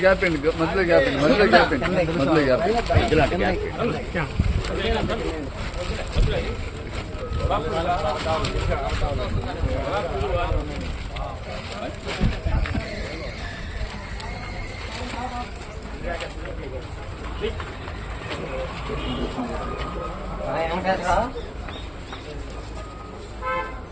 Gap అండి మధ్యలో gap అండి మధ్యలో గ్యాప్ అండి మధ్యలో గ్యాప్ ఓం సహస్రశీర్ష పురుష సహస్రాక్ష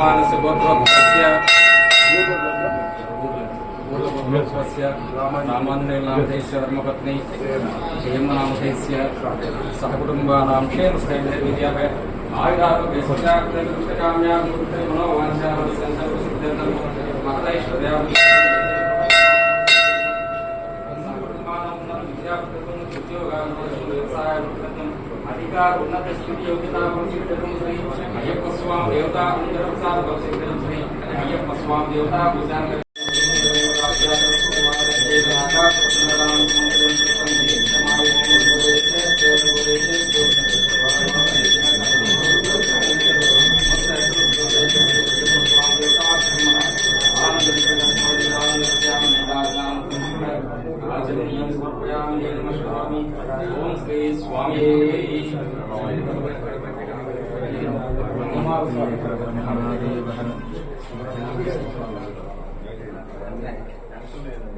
भगवानस्य गोत्रस्य रामान्यनाथेश्य धर्मपत्नी हेमनामधेस्य सहकुटुम्बानां क्षेमस्थैर्यः आयुधारोग्यसुखाग्रकाम्यामूर्ते मनोवाञ्छावसन्तर्वसिद्धं महदैश्वर्याम् उद्योगार्थं व्यवसायवृत्तं అధికార ఉన్నత స్థితి యోగ్యత అయ్యప్ప స్వామి దేవతా అయ్యప్ప స్వామి దేవతా పూజాంగ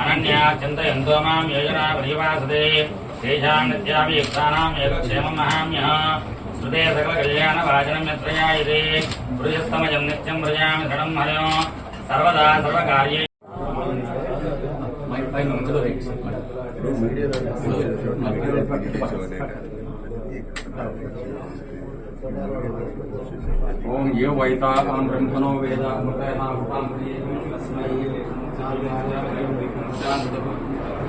అనన్యా చింతయంతో మాం యోజనా ప్రతివాసతే తేషాం నిత్యాభియుక్తానాం ఏకక్షేమం మహామ్య శృతే సకల కళ్యాణ వాచనం యత్రయాయతే భృజస్తమయం నిత్యం ప్రజామి ధనం హరో సర్వదా సర్వకార్యే మీడియా ఓం ఏ వైతాం బ్రహ్మణో వేద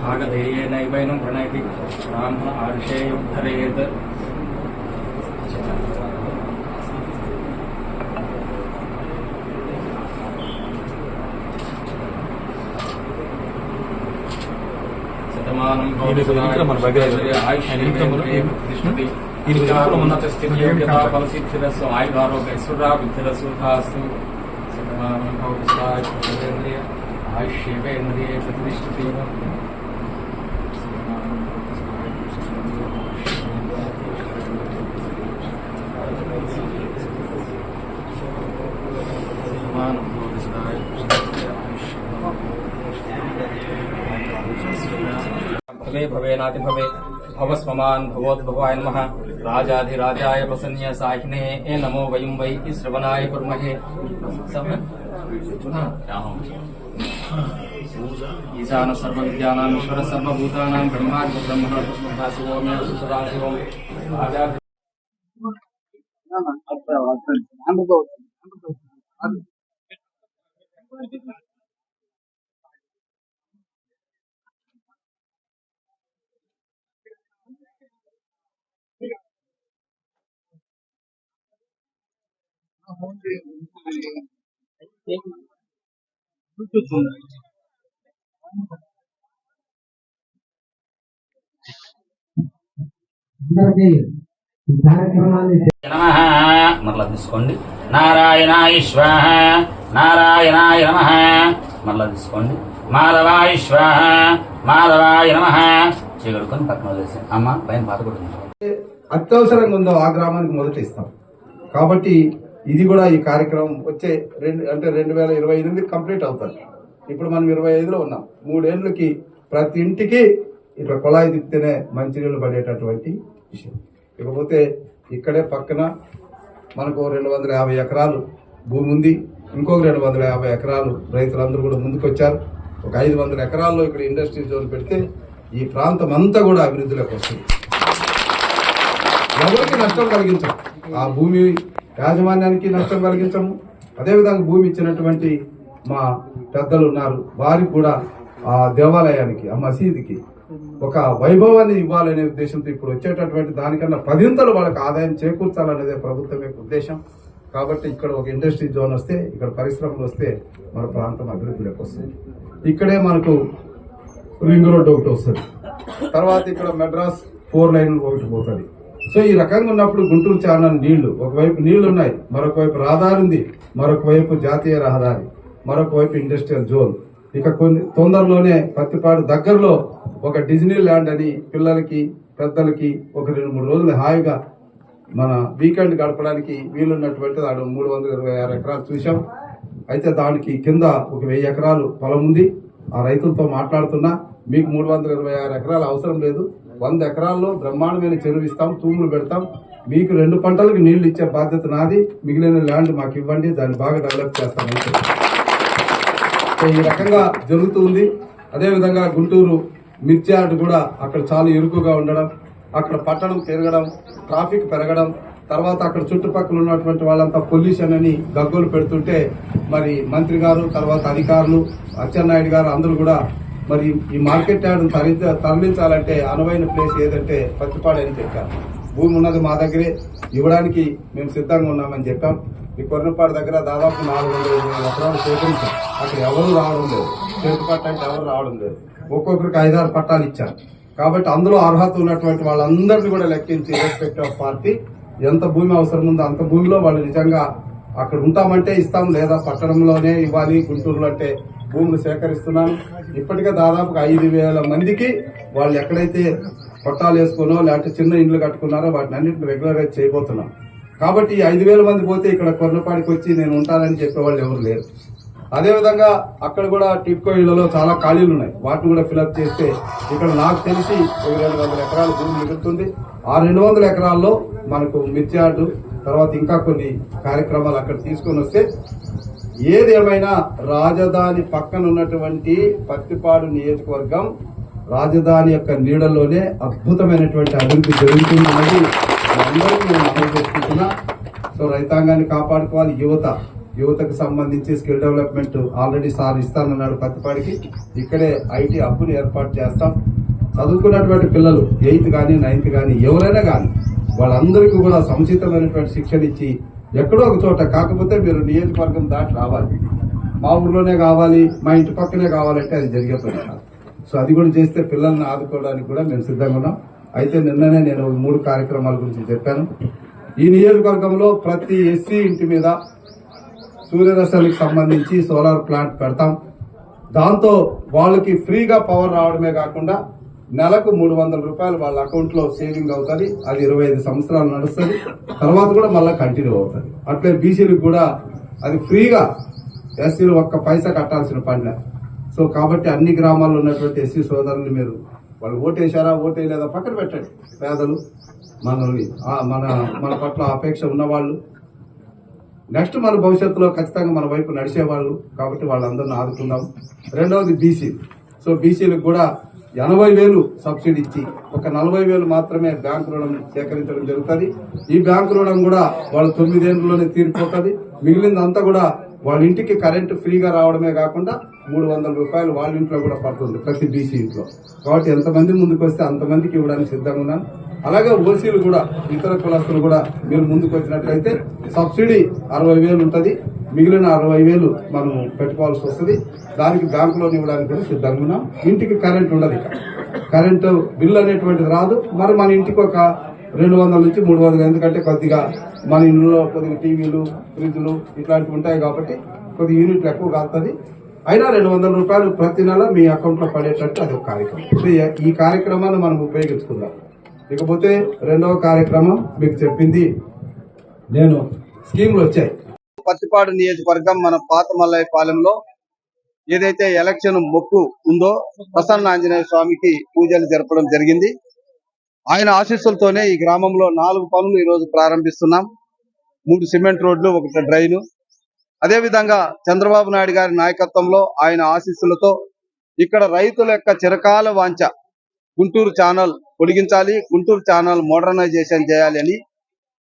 భాగధేయేనైవైనం ప్రణయతి బ్రాహ్మణ ఆర్షేయుద్ధరేత్. శతమానం మన దగ్గర ఆయన విక్రములు ఏమి? ఈయన విక్రములు ఉన్న ఫలసిద్ధిరస్సు ఆయుధారోగ్య ఐశ్వర్యా బుద్ధిరస్సు ధాస్తు శతమానం భవతింద్రియ ఆయుష్యేవేంద్రియ ప్రతిష్టతి భవే భవేనాతి భవే భవస్మమాన్ భవోద్భవాయ నమ. राजाधिराजाय प्रसन्न साहिने, ए नमो वयम वै श्रवणाय कुर्महे। ईशान सर्वविद्यानां, ईश्वर सर्व भूतानां ब्रह्मा ब्रह्मा शिवोमे सुसदा शिवम् राजा మరలా తీసుకోండి. నారాయణాయ స్వాహ నారాయణాయ నమ. మరలా తీసుకోండి. మాధవాయ స్వాహ మాధవాయ నమ. చీకడుకొని పక్కన వదిలేసాను అమ్మ పైన పాత కొడుతుంది అత్యవసరంగా ఉందో ఆ గ్రామానికి మొదట ఇస్తాం. కాబట్టి ఇది కూడా ఈ కార్యక్రమం వచ్చే రెండు అంటే రెండు వేల ఇరవై ఎనిమిది కంప్లీట్ అవుతుంది. ఇప్పుడు మనం ఇరవై ఐదులో ఉన్నాం. మూడేళ్ళకి ప్రతి ఇంటికి ఇట్లా కుళాయి తిప్పితేనే మంచినీళ్ళు పడేటటువంటి విషయం. ఇకపోతే ఇక్కడే పక్కన మనకు రెండు వందల యాభై ఎకరాలు భూమి ఉంది. ఇంకొక రెండు వందల యాభై ఎకరాలు రైతులందరూ కూడా ముందుకొచ్చారు. ఒక ఐదు వందల ఎకరాల్లో ఇక్కడ ఇండస్ట్రీ జోన్ పెడితే ఈ ప్రాంతం అంతా కూడా అభివృద్ధిలోకి వస్తుంది. ఎవరికి నష్టం కలిగించారు ఆ భూమి యాజమాన్యానికి నష్టం కలిగించము. అదేవిధంగా భూమి ఇచ్చినటువంటి మా పెద్దలు ఉన్నారు. వారికి కూడా ఆ దేవాలయానికి ఆ మసీదుకి ఒక వైభవాన్ని ఇవ్వాలనే ఉద్దేశంతో ఇప్పుడు వచ్చేటటువంటి దానికన్నా పదింతలు వాళ్ళకి ఆదాయం చేకూర్చాలనేదే ప్రభుత్వం యొక్క ఉద్దేశం. కాబట్టి ఇక్కడ ఒక ఇండస్ట్రీ జోన్ వస్తే ఇక్కడ పరిశ్రమలు వస్తే మన ప్రాంతం అభివృద్ధిలోకి వస్తుంది. ఇక్కడే మనకు రింగ్ రోడ్ ఒకటి వస్తుంది. తర్వాత ఇక్కడ మెడ్రాస్ ఫోర్ లైన్ ఒకటి పోతుంది. సో ఈ రకంగా ఉన్నప్పుడు గుంటూరు ఛానల్ నీళ్ళు ఒకవైపు నీళ్ళు ఉన్నాయి మరొక వైపు రహదారి ఉంది మరొక వైపు జాతీయ రహదారి మరొక వైపు ఇండస్ట్రియల్ జోన్ ఇక కొన్ని తొందరలోనే పత్తిపాడు దగ్గరలో ఒక డిజ్నీ ల్యాండ్ అని పిల్లలకి పెద్దలకి ఒక రెండు మూడు రోజులు హాయిగా మన వీకెండ్ గడపడానికి వీలున్నటువంటిది ఆడ మూడు వందల ఇరవై ఆరు ఎకరాలు చూసాం అయితే దానికి కింద ఒక వెయ్యి ఎకరాలు పొలం ఉంది. ఆ రైతులతో మాట్లాడుతున్నా మీకు మూడు వందల ఇరవై ఆరు ఎకరాలు అవసరం లేదు. వంద ఎకరాల్లో బ్రహ్మాండమైన చెరువు ఇస్తాం తూములు పెడతాం. మీకు రెండు పంటలకు నీళ్ళు ఇచ్చే బాధ్యత నాది. మిగిలిన ల్యాండ్ మాకు ఇవ్వండి దాన్ని బాగా డెవలప్ చేస్తామని సో ఈ రకంగా జరుగుతుంది అదేవిధంగా గుంటూరు మిర్చి యార్డ్ కూడా అక్కడ చాలా ఇరుకుగా ఉండడం అక్కడ పట్టణం తిరగడం ట్రాఫిక్ పెరగడం తర్వాత అక్కడ చుట్టుపక్కల ఉన్నటువంటి వాళ్ళంతా పొల్యూషన్ అని గగ్గోలు పెడుతుంటే మరి మంత్రి గారు తర్వాత అధికారులు అచ్చెన్నాయుడు గారు అందరూ కూడా మరి ఈ మార్కెట్ యార్డ్ తరలి తరలించాలంటే అనువైన ప్లేస్ ఏదంటే పత్తిపాడు అని చెప్పారు. భూమి ఉన్నది మా దగ్గరే ఇవ్వడానికి మేము సిద్ధంగా ఉన్నామని చెప్పాం. ఈ కొర్రపాడు దగ్గర దాదాపు నాలుగు వందల ఇరవై ఎకరాలు సేకరించాం అక్కడ ఎవరు రావడం లేదు. చేతి పట్ట అంటే ఎవరు రావడం లేదు. ఒక్కొక్కరికి ఐదారు పట్టాలు ఇచ్చారు. కాబట్టి అందులో అర్హత ఉన్నటువంటి వాళ్ళందరినీ కూడా లెక్కించి రెస్పెక్ట్ ఆఫ్ పార్టీ ఎంత భూమి అవసరం ఉందో అంత భూమిలో వాళ్ళు నిజంగా అక్కడ ఉంటామంటే ఇస్తాం లేదా పట్టణంలోనే ఇవ్వాలి గుంటూరులో అంటే భూములు సేకరిస్తున్నాను. ఇప్పటికే దాదాపుగా ఐదు వేల మందికి వాళ్ళు ఎక్కడైతే పట్టాలు వేసుకునో లేకపోతే చిన్న ఇండ్లు కట్టుకున్నారో వాటిని అన్నింటిని రెగ్యులరైజ్ చేయబోతున్నాం. కాబట్టి ఈ ఐదు వేల మంది పోతే ఇక్కడ కొర్రపాడికి వచ్చి నేను ఉంటానని చెప్పేవాళ్ళు ఎవరు లేరు. అదేవిధంగా అక్కడ కూడా టిప్కో ఇళ్ళలో చాలా ఖాళీలు ఉన్నాయి. వాటిని కూడా ఫిలప్ చేస్తే ఇక్కడ నాకు తెలిసి ఒక రెండు వందల ఎకరాల భూమి మిగులుతుంది ఆ రెండు వందల ఎకరాల్లో మనకు మిర్చి ఆర్డు తర్వాత ఇంకా కొన్ని కార్యక్రమాలు అక్కడ తీసుకొని వస్తే ఏది ఏమైనా రాజధాని పక్కన ఉన్నటువంటి పత్తిపాడు నియోజకవర్గం రాజధాని యొక్క నీడలోనే అద్భుతమైనటువంటి అభివృద్ధి జరుగుతుందన్నది అందరికీ నేను మనవి చేసుకుంటున్నా సో రైతాంగాన్ని కాపాడుకోవాలి. యువత యువతకు సంబంధించి స్కిల్ డెవలప్మెంట్ ఆల్రెడీ సార్ ఇస్తానన్నాడు పత్తిపాడికి. ఇక్కడే ఐటీ అప్పులు ఏర్పాటు చేస్తాం. చదువుకున్నటువంటి పిల్లలు ఎయిత్ కానీ నైన్త్ కానీ ఎవరైనా కానీ వాళ్ళందరికీ కూడా సముచితమైనటువంటి శిక్షణ ఇచ్చి ఎక్కడో ఒక చోట కాకపోతే మీరు నియోజకవర్గం దాటి రావాలి. మా ఊర్లోనే కావాలి మా ఇంటి పక్కనే కావాలంటే అది జరిగే పని సో అది కూడా చేస్తే పిల్లల్ని ఆదుకోవడానికి కూడా మేము సిద్ధంగా ఉన్నాం. అయితే నిన్ననే నేను మూడు కార్యక్రమాల గురించి చెప్పాను. ఈ నియోజకవర్గంలో ప్రతి ఎస్సీ ఇంటి మీద సూర్యరశ్మికి సంబంధించి సోలార్ ప్లాంట్ పెడతాం. దాంతో వాళ్ళకి ఫ్రీగా పవర్ రావడమే కాకుండా నెలకు మూడు వందల రూపాయలు వాళ్ళ అకౌంట్లో సేవింగ్ అవుతుంది అది ఇరవై ఐదు సంవత్సరాలు నడుస్తుంది. తర్వాత కూడా మళ్ళీ కంటిన్యూ అవుతుంది. అట్లే బీసీలకు కూడా అది ఫ్రీగా ఎస్సీలు ఒక్క పైసా కట్టాల్సిన పని సో కాబట్టి అన్ని గ్రామాల్లో ఉన్నటువంటి ఎస్సీ సోదరులు మీరు వాళ్ళు ఓటేశారా ఓటేయలేదా పక్కన పెట్టండి. పేదలు మనల్ని మన మన పట్ల అపేక్ష ఉన్నవాళ్ళు. నెక్స్ట్ మన భవిష్యత్తులో ఖచ్చితంగా మన వైపు నడిచేవాళ్ళు. కాబట్టి వాళ్ళందరిని ఆదుకుందాం. రెండవది బీసీ. సో బీసీలకు కూడా ఎనభై వేలు సబ్సిడీ ఇచ్చి ఒక నలభై వేలు మాత్రమే బ్యాంకు రుణం సేకరించడం జరుగుతుంది. ఈ బ్యాంకు రుణం కూడా వాళ్ళ తొమ్మిదేళ్ళలోనే తీరిపోతుంది. మిగిలిందంతా కూడా వాళ్ళ ఇంటికి కరెంటు ఫ్రీగా రావడమే కాకుండా మూడు వందల రూపాయలు వాళ్ళ ఇంట్లో కూడా పడుతుంది ప్రతి బీసీ ఇంట్లో. కాబట్టి ఎంతమంది ముందుకు వస్తే అంతమందికి ఇవ్వడానికి సిద్ధంగా ఉన్నాను. అలాగే ఓసీలు కూడా ఇతర కులస్తులు కూడా మీరు ముందుకు వచ్చినట్లయితే సబ్సిడీ అరవై వేలు ఉంటుంది మిగిలిన అరవై వేలు మనం పెట్టుకోవాల్సి వస్తుంది. దానికి బ్యాంకులో ఇవ్వడానికి కూడా సిద్ధంగా ఉన్నాం. ఇంటికి కరెంట్ ఉండదు ఇక కరెంటు బిల్లు అనేటువంటిది రాదు. మరి మన ఇంటికి ఒక రెండు వందల నుంచి మూడు వందలు ఎందుకంటే కొద్దిగా మన ఇంట్లో కొద్దిగా టీవీలు ఫ్రిడ్జ్లు ఇట్లాంటివి ఉంటాయి కాబట్టి కొద్ది యూనిట్లు ఎక్కువ కాస్తుంది అయినా రెండు వందల రూపాయలు ప్రతి నెల మీ అకౌంట్లో పడేటట్టు అది ఒక కార్యక్రమం. ఈ- ఈ కార్యక్రమాన్ని మనం ఉపయోగించుకుందాం. ఇకపోతే రెండవ కార్యక్రమం మీకు చెప్పింది. నేను స్కీమ్లు వచ్చాయి. పత్తిపాడు నియోజకవర్గం మన పాత మల్లయ్యపాలెంలో ఏదైతే ఎలక్షన్ మొక్కు ఉందో ప్రసన్న ఆంజనేయ స్వామికి పూజలు జరపడం జరిగింది. ఆయన ఆశీస్సులతోనే ఈ గ్రామంలో నాలుగు పనులు ఈ రోజు ప్రారంభిస్తున్నాం. మూడు సిమెంట్ రోడ్లు ఒకటి డ్రైను. అదేవిధంగా చంద్రబాబు నాయుడు గారి నాయకత్వంలో ఆయన ఆశీస్సులతో ఇక్కడ రైతుల యొక్క చిరకాల వాంఛ గుంటూరు ఛానల్ పొడిగించాలి. గుంటూరు ఛానల్ మోడర్నైజేషన్ చేయాలి అని.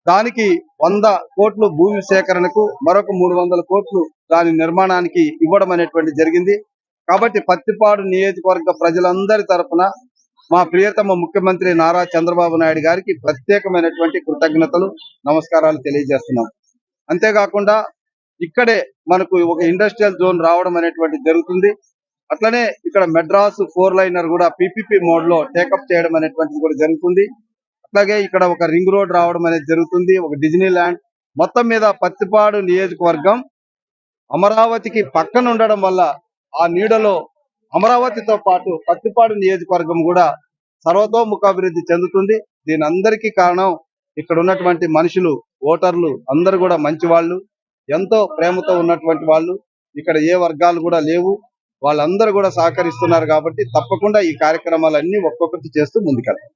దానికి వంద కోట్లు భూమి సేకరణకు మరొక మూడు వందల కోట్లు దాని నిర్మాణానికి ఇవ్వడం అనేటువంటి జరిగింది. కాబట్టి పత్తిపాడు నియోజకవర్గ ప్రజలందరి తరఫున మా ప్రియతమ ముఖ్యమంత్రి నారా చంద్రబాబు నాయుడు గారికి ప్రత్యేకమైనటువంటి కృతజ్ఞతలు నమస్కారాలు తెలియజేస్తున్నాం. అంతేకాకుండా ఇక్కడే మనకు ఒక ఇండస్ట్రియల్ జోన్ రావడం అనేటువంటి జరుగుతుంది. అట్లనే ఇక్కడ మెడ్రాస్ ఫోర్ లైనర్ కూడా పీపీపీ మోడ్లో టేకప్ చేయడం అనేటువంటిది కూడా జరుగుతుంది. అట్లాగే ఇక్కడ ఒక రింగ్ రోడ్ రావడం అనేది జరుగుతుంది. ఒక డిజ్నీ ల్యాండ్ మొత్తం మీద పత్తిపాడు నియోజకవర్గం అమరావతికి పక్కన ఉండడం వల్ల ఆ నీడలో అమరావతితో పాటు పత్తిపాడు నియోజకవర్గం కూడా సర్వతోముఖాభివృద్ధి చెందుతుంది. దీని అందరికీ కారణం ఇక్కడ ఉన్నటువంటి మనుషులు ఓటర్లు అందరు కూడా మంచి వాళ్ళు ఎంతో ప్రేమతో ఉన్నటువంటి వాళ్ళు. ఇక్కడ ఏ వర్గాలు కూడా లేవు. వాళ్ళందరూ కూడా సహకరిస్తున్నారు కాబట్టి తప్పకుండా ఈ కార్యక్రమాలన్నీ ఒక్కొక్కటి చేస్తూ ముందుకెళ్తాం